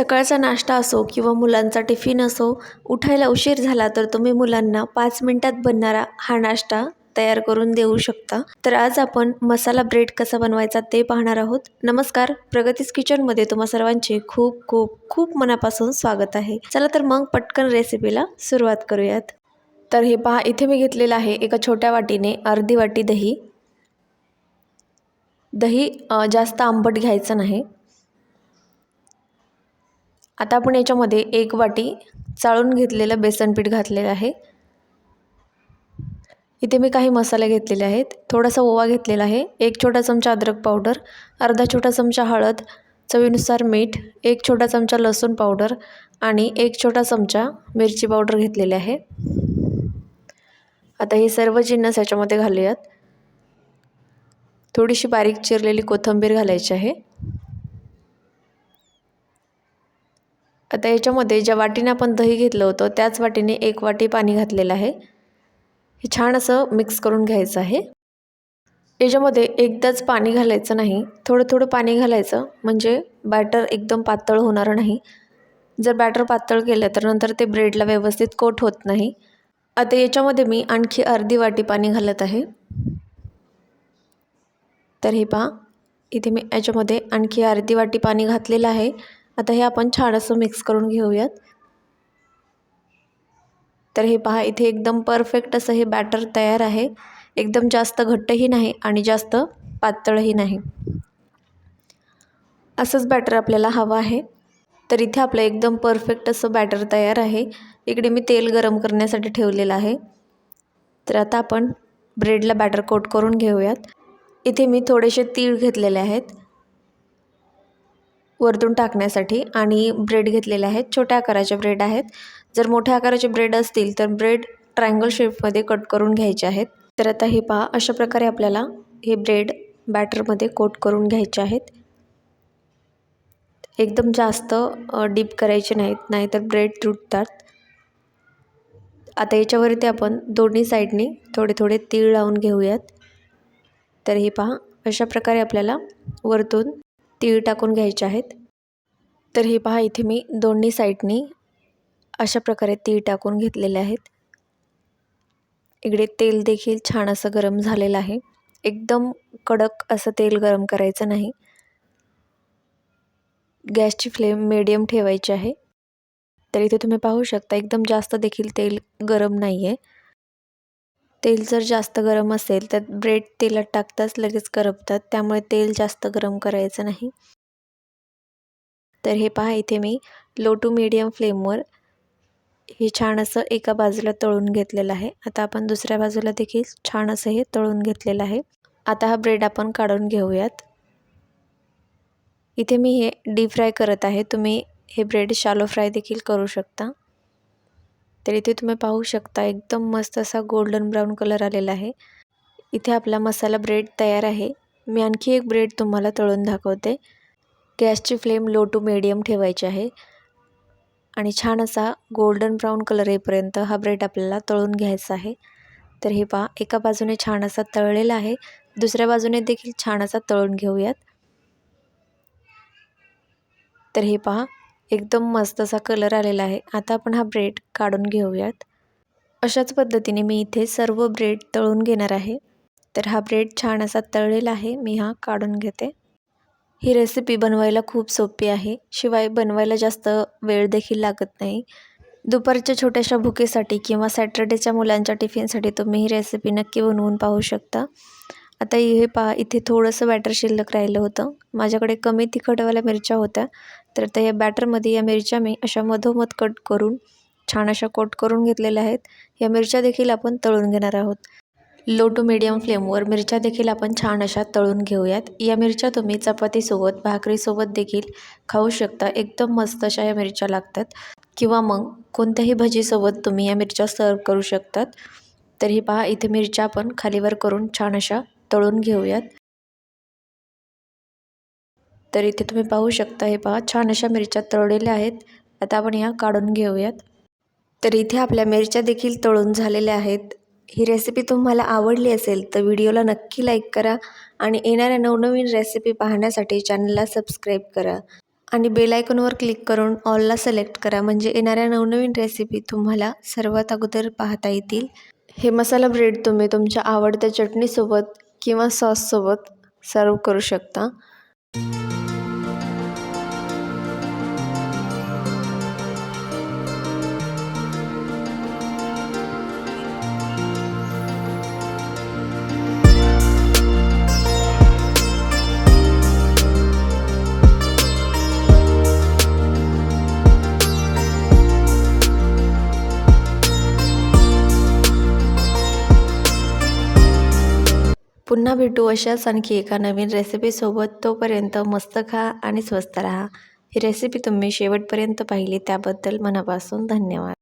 सकाळचा नाश्ता असो किंवा मुलांचा टिफिन असो उठायला उशीर झाला तर तुम्ही मुलांना पाच मिनटात बनणारा हा नाश्ता तयार करून देऊ शकता. तर आज आपण मसाला ब्रेड कसा बनवायचा ते पाहणार आहोत. नमस्कार प्रगतीस किचनमध्ये तुम्हा सर्वांचे खूप खूप खूप मनापासून स्वागत आहे. चला तर मग पटकन रेसिपीला सुरुवात करूयात. तर हे पहा इथे मी घेतलेलं आहे एका छोट्या वाटीने अर्धी वाटी दही. दही जास्त आंबट घ्यायचं नाही. आता आपण याच्यामध्ये एक वाटी चाळून घेतलेलं बेसनपीठ घातलेलं आहे. इथे मी काही मसाले घेतलेले आहेत. थोडासा ओवा घेतलेला आहे. एक छोटा चमचा अद्रक पावडर अर्धा छोटा चमचा हळद चवीनुसार मीठ एक छोटा चमचा लसूण पावडर आणि एक छोटा चमचा मिरची पावडर घेतलेली आहे. आता हे सर्व जिन्नस याच्यामध्ये घालूयात. थोडीशी बारीक चिरलेली कोथिंबीर घालायची आहे. आता याच्यामध्ये ज्या वाटीने आपण दही घेतलं होतं त्याच वाटीने एक वाटी पाणी घातलेलं आहे. हे छान असं मिक्स करून घ्यायचं आहे. याच्यामध्ये एकदाच पाणी घालायचं नाही. थोडं थोडं पाणी घालायचं म्हणजे बॅटर एकदम पातळ होणार नाही. जर बॅटर पातळ केलं तर नंतर ते ब्रेडला व्यवस्थित कोट होत नाही. आता याच्यामध्ये मी आणखी अर्धी वाटी पाणी घालत आहे. तर हे पहा इथे मी याच्यामध्ये आणखी अर्धी वाटी पाणी घातलेलं आहे. आता हे आपण छान असं मिक्स करून घेऊयात. तर हे पहा इथे एकदम परफेक्ट असं हे बॅटर तयार आहे. एकदम जास्त घट्टही नाही आणि जास्त पातळही नाही. असंच बॅटर आपल्याला हवं आहे. तर इथे आपलं एकदम परफेक्ट असं बॅटर तयार आहे. इकडे मी तेल गरम करण्यासाठी ठेवलेलं आहे. तर आता आपण ब्रेडला बॅटर कोट करून घेऊयात. इथे मी थोडेसे तीळ घेतलेले आहेत. वरतून टाकण्यासाठी आणि ब्रेड घेतलेले आहेत. छोट्या आकाराचे ब्रेड आहेत. जर मोठ्या आकाराचे ब्रेड असतील तर ब्रेड ट्रायंगल शेपमध्ये कट करून घ्यायचे आहेत. तर आता हे पहा अशा प्रकारे आपल्याला हे ब्रेड बॅटरमध्ये कोट करून घ्यायचे आहेत. एकदम जास्त डीप करायचे नाहीत नाहीतर ब्रेड तुटतात. आता याच्यावरती आपण दोन्ही साईडनी थोडे थोडे तीळ लावून घेऊयात. तर हे पहा अशा प्रकारे आपल्याला वरतून तीळ टाकून घ्यायचे आहेत. तर हे पहा इथे मी दोन्ही साईडनी अशा प्रकारे तीळ टाकून घेतलेले आहेत. इकडे तेल देखील छान असं गरम झालेलं आहे. एकदम कडक असं तेल गरम करायचं नाही. गॅसची फ्लेम मिडियम ठेवायची आहे. तर इथे तुम्ही पाहू शकता एकदम जास्त देखील तेल गरम नाही आहे तेल जर जास्त गरम असेल तर ब्रेड तेलात टाकताच लगेच करपतात. त्यामुळे तेल जास्त गरम करायचं नाही. तर हे पहा इथे मी लो टू मीडियम फ्लेमवर हे छान असं एका बाजूला तळून घेतलेलं आहे. आता आपण दुसऱ्या बाजूला देखील छान असं हे तळून घेतलेलं आहे. आता हा ब्रेड आपण काढून घेऊयात. इथे मी हे डीप फ्राय करत आहे. तुम्ही हे ब्रेड शालो फ्राय देखील करू शकता. तर इथे तुम्ही पाहू शकता एकदम मस्त असा गोल्डन ब्राऊन कलर आलेला आहे. इथे आपला मसाला ब्रेड तयार आहे. मी आणखी एक ब्रेड तुम्हाला तळून दाखवते. गॅसची फ्लेम लो टू मीडियम ठेवायची आहे. आणि छान असा गोल्डन ब्राऊन कलर येईपर्यंत हा ब्रेड आपल्याला तळून घ्यायचा आहे. तर हे पहा एका बाजूने छान असा तळलेला आहे. दुसऱ्या बाजूने देखील छान असा तळून घेऊयात. तर हे पहा एकदम मस्त असा कलर आलेला आहे. आता आपण हा ब्रेड काढून घेऊयात. अशाच पद्धतीने मी इथे सर्व ब्रेड तळून घेणार आहे. तर हा ब्रेड छान असा तळलेला आहे. मी हा काढून घेते. ही रेसिपी बनवायला खूप सोपी आहे. शिवाय बनवायला जास्त वेळ देखील लागत नाही. दुपारच्या छोट्याशा भुकेसाठी किंवा सॅटर्डेच्या मुलांच्या टिफिनसाठी तुम्ही ही रेसिपी नक्की बनवून पाहू शकता. आता हे पहा इथे थोडंसं बॅटर शिल्लक राहिलं होतं. माझ्याकडे कमी तिखटवाल्या मिरच्या होत्या. तर आता या बॅटरमध्ये या मिरच्या मी अशा मधोमध कट करून छान अशा कोट करून घेतलेल्या आहेत. या मिरच्या देखील आपण तळून घेणार आहोत. लो टू मिडियम फ्लेमवर मिरच्या देखील आपण छान अशा तळून घेऊयात. या मिरच्या तुम्ही चपातीसोबत भाकरीसोबत देखील खाऊ शकता. एकदम मस्त अशा या मिरच्या लागतात. किंवा मग कोणत्याही भजीसोबत तुम्ही या मिरच्या सर्व करू शकतात. तर ही पहा इथे मिरच्या आपण खालीवर करून छान अशा तळून घेऊयात. तर इथे तुम्ही पाहू शकता हे पहा छान अशा मिरच्या तळलेल्या आहेत. आता आपण ह्या काढून घेऊयात. तर इथे आपल्या मिरच्या देखील तळून झालेल्या आहेत. ही रेसिपी तुम्हाला आवडली असेल तर व्हिडिओला नक्की लाईक करा आणि येणाऱ्या नवनवीन रेसिपी पाहण्यासाठी चॅनलला सबस्क्राईब करा. आणि बेलायकॉनवर क्लिक करून ऑलला सिलेक्ट करा म्हणजे येणाऱ्या नवनवीन रेसिपी तुम्हाला सर्वात अगोदर पाहता येतील. हे मसाला ब्रेड तुम्ही तुमच्या आवडत्या चटणीसोबत किंवा सॉससोबत सर्व करू शकता. पुन्हा भेटू अशाच आणखी एका नवीन रेसिपीसोबत तोपर्यंत मस्त खा आणि स्वस्त राहा. ही रेसिपी तुम्ही शेवटपर्यंत पाहिली त्याबद्दल मनापासून धन्यवाद.